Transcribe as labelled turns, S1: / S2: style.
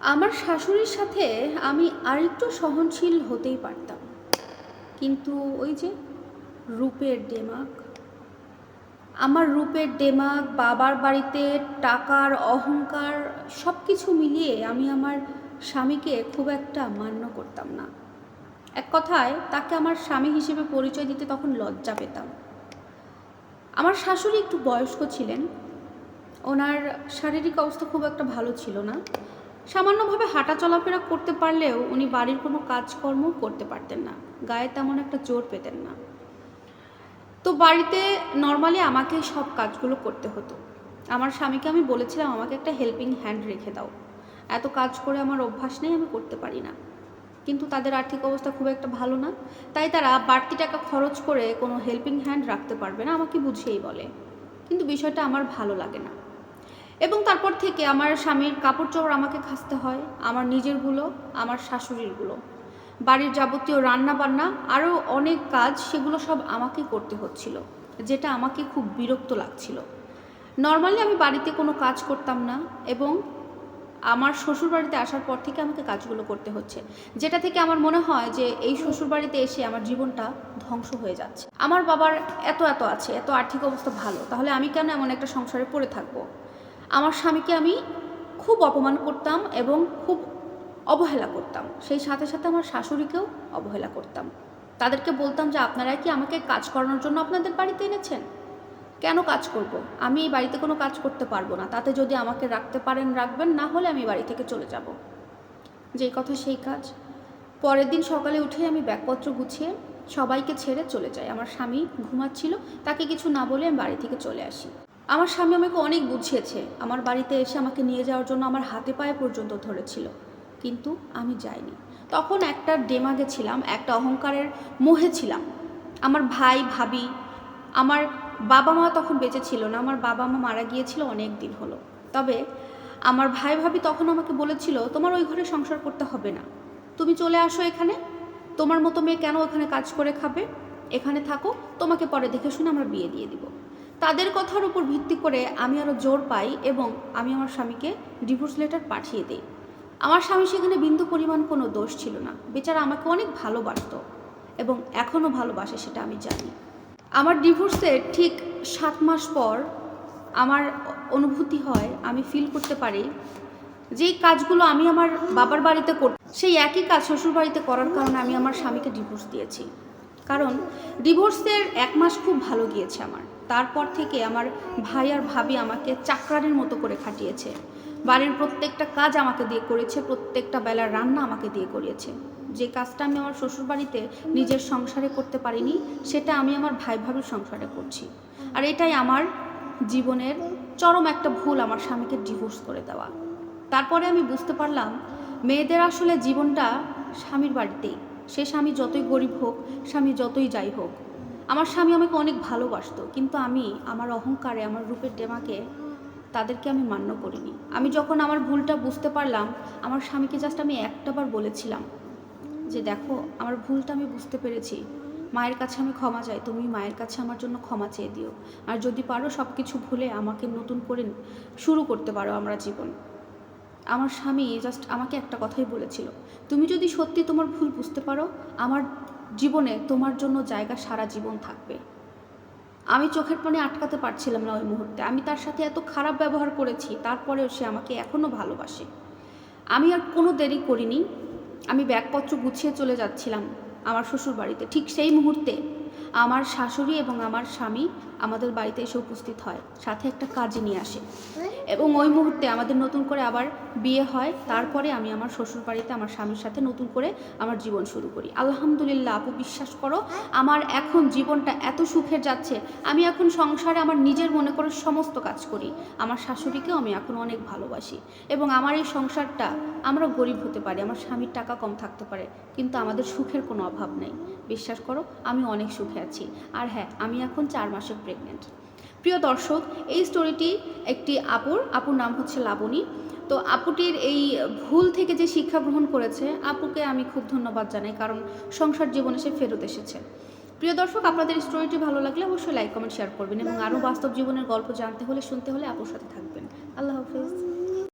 S1: আমার শাশুড়ির সাথে আমি আরেকটু সহনশীল হতেই পারতাম। কিন্তু ওই যে রূপের ডেমাক আমার রূপের ডেমাক বাবার বাড়িতে টাকার অহংকার সব কিছু মিলিয়ে আমি আমার স্বামীকে খুব একটা মান্য করতাম না। এক কথায়, তাকে আমার স্বামী হিসেবে পরিচয় দিতে তখন লজ্জা পেতাম। আমার শাশুড়ি একটু বয়স্ক ছিলেন। ওনার শারীরিক অবস্থা খুব একটা ভালো ছিল না। সামান্যভাবে হাঁটা চলাফেরা করতে পারলেও উনি বাড়ির কোনো কাজকর্ম করতে পারতেন না। গায়ে তেমন একটা জোর পেতেন না। তো বাড়িতে নর্মালি আমাকে সব কাজগুলো করতে হতো। আমার স্বামীকে আমি বলেছিলাম, আমাকে একটা হেল্পিং হ্যান্ড রেখে দাও। এত কাজ করে আমার অভ্যাস নেই, আমি করতে পারি না। কিন্তু তাদের আর্থিক অবস্থা খুব একটা ভালো না। তাই তারা বাড়তি টাকা খরচ করে কোনো হেল্পিং হ্যান্ড রাখতে পারবে না, আমাকে বুঝিয়েই বলে। কিন্তু বিষয়টা আমার ভালো লাগে না। এবং তারপর থেকে আমার স্বামীর কাপড় চোপড় আমাকে খাসতে হয়, আমার নিজেরগুলো আমার শাশুড়িরগুলো বাড়ির যাবতীয় রান্না বান্না আরও অনেক কাজ সেগুলো সব আমাকেই করতে হচ্ছিল, যেটা আমাকে খুব বিরক্ত লাগছিল। নর্মালি আমি বাড়িতে কোনো কাজ করতাম না এবং আমার শ্বশুর বাড়িতে আসার পর থেকে আমাকে কাজগুলো করতে হচ্ছে, যেটা থেকে আমার মনে হয় যে এই শ্বশুর বাড়িতে এসে আমার জীবনটা ধ্বংস হয়ে যাচ্ছে। আমার বাবার এত এত আছে, এত আর্থিক অবস্থা ভালো, তাহলে আমি কেন এমন একটা সংসারে পড়ে থাকব? আমার স্বামীকে আমি খুব অপমান করতাম এবং খুব অবহেলা করতাম। সেই সাথে সাথে আমার শাশুড়িকেও অবহেলা করতাম। তাদেরকে বলতাম যে, আপনারা কি আমাকে কাজ করানোর জন্য আপনাদের বাড়িতে এনেছেন? কেন কাজ করব। আমি এই বাড়িতে কোনো কাজ করতে পারব না। তাতে যদি আমাকে রাখতে পারেন, রাখবেন, না হলে আমি বাড়ি থেকে চলে যাব। যেই কথা সেই কাজ। পরের দিন সকালে উঠে আমি ব্যাগপত্র গুছিয়ে সবাইকে ছেড়ে চলে যাই। আমার স্বামী ঘুমাচ্ছিল, তাকে কিছু না বলে আমি বাড়ি থেকে চলে আসি। আমার স্বামী আমাকে অনেক বুঝিয়েছে। আমার বাড়িতে এসে আমাকে নিয়ে যাওয়ার জন্য আমার হাতে পায়ে পর্যন্ত ধরেছিল। কিন্তু আমি যাইনি। তখন একটা ডেমাগে ছিলাম, একটা অহংকারের মোহে ছিলাম। আমার ভাই, ভাবি, আমার বাবা মা তখন বেঁচে ছিল না। আমার বাবা মা মারা গিয়েছিল অনেক দিন হলো। তবে আমার ভাই, ভাবি তখন আমাকে বলেছিল, তোমার ওই ঘরে সংসার করতে হবে না। তুমি চলে আসো এখানে। তোমার মতো মেয়ে কেন ওখানে কাজ করে খাবে? এখানে থাকো। তোমাকে পরে দেখে শুনে আমরা বিয়ে দিয়ে দিব। তাদের কথার উপর ভিত্তি করে আমি আরও জোর পাই এবং আমি আমার স্বামীকে ডিভোর্স লেটার পাঠিয়ে দিই। আমার স্বামী সেখানে বিন্দু পরিমাণ কোনো দোষ ছিল না। বেচারা আমাকে অনেক ভালোবাসতো এবং এখনও ভালোবাসে সেটা আমি জানি। আমার ডিভোর্সের ঠিক সাত মাস পর আমার অনুভূতি হয়, আমি ফিল করতে পারি যেই কাজগুলো আমি আমার বাবার বাড়িতে কর, সেই একই কাজ শ্বশুর বাড়িতে করার কারণে আমি আমার স্বামীকে ডিভোর্স দিয়েছি। কারণ ডিভোর্সের এক মাস খুব ভালো গিয়েছে আমার। তারপর থেকে আমার ভাই আর ভাবি আমাকে চাকরানির মতো করে খাটিয়েছে। বাড়ির প্রত্যেকটা কাজ আমাকে দিয়ে করেছে, প্রত্যেকটা বেলার রান্না আমাকে দিয়ে করিয়েছে। যে কাজটা আমি আমার শ্বশুরবাড়িতে নিজের সংসারে করতে পারিনি, সেটা আমি আমার ভাই ভাবির সংসারে করছি। আর এটাই আমার জীবনের চরম একটা ভুল আমার স্বামীকে ডিভোর্স করে দেওয়া। তারপরে আমি বুঝতে পারলাম, মেয়েদের আসলে জীবনটা স্বামীর বাড়িতেই। সে স্বামী যতই গরিব হোক, স্বামী যতই যাই হোক আমার স্বামী আমাকে অনেক ভালোবাসতো, কিন্তু আমি আমার অহংকারে, আমার রূপের ডেমাকে তাদেরকে আমি মান্য করিনি। আমি যখন আমার ভুলটা বুঝতে পারলাম, আমার স্বামীকে জাস্ট আমি একটাবার বলেছিলাম যে, দেখো, আমার ভুলটা আমি বুঝতে পেরেছি। মায়ের কাছে আমি ক্ষমা চাই, তুমি মায়ের কাছে আমার জন্য ক্ষমা চেয়ে দিও। আর যদি পারো সব কিছু ভুলে আমাকে নতুন করে শুরু করতে পারো আমরা জীবন। আমার স্বামী জাস্ট আমাকে একটা কথাই বলেছিল, তুমি যদি সত্যি তোমার ভুল বুঝতে পারো, আমার জীবনে তোমার জন্য জায়গা সারা জীবন থাকবে। আমি চোখের পানি আটকাতে পারছিলাম না ওই মুহূর্তে। আমি তার সাথে এত খারাপ ব্যবহার করেছি, তারপরেও সে আমাকে এখনও ভালোবাসে। আমি আর কোনো দেরি করিনি। আমি ব্যাগপত্র গুছিয়ে চলে যাচ্ছিলাম আমার শ্বশুর বাড়িতে ঠিক সেই মুহূর্তে আমার শাশুড়ি এবং আমার স্বামী আমাদের বাড়িতে এসে উপস্থিত হয়, সাথে একটা কাজে নিয়ে আসে। এবং ওই মুহূর্তে আমাদের নতুন করে আবার বিয়ে হয়। তারপরে আমি আমার শ্বশুর বাড়িতে আমার স্বামীর সাথে নতুন করে আমার জীবন শুরু করি। আলহামদুলিল্লাহ, আপু বিশ্বাস করো, আমার এখন জীবনটা এত সুখের যাচ্ছে। আমি এখন সংসারে আমার নিজের মনে করে সমস্ত কাজ করি। আমার শাশুড়িকেও আমি এখন অনেক ভালোবাসি। এবং আমার এই সংসারটা আমরা গরিব হতে পারি, আমার স্বামীর টাকা কম থাকতে পারে, কিন্তু আমাদের সুখের কোনো অভাব নেই। বিশ্বাস করো, আমি অনেক সুখে আছি। আর হ্যাঁ আমি এখন চার মাসের প্রেগনেন্ট প্রিয় দর্শক, এই স্টোরিটি একটি আপুর। আপুর নাম হচ্ছে লাবণী। তো আপুটির এই ভুল থেকে যে শিক্ষা গ্রহণ করেছে, আপুকে আমি খুব ধন্যবাদ জানাই, কারণ সংসার জীবনে সে ফেরত এসেছে। প্রিয় দর্শক, আপনাদের স্টোরিটি ভালো লাগলে অবশ্যই লাইক কমেন্ট শেয়ার করবেন এবং আরও বাস্তব জীবনের গল্প জানতে হলে, শুনতে হলে আপুর সাথে থাকবেন। আল্লাহ হাফিজ।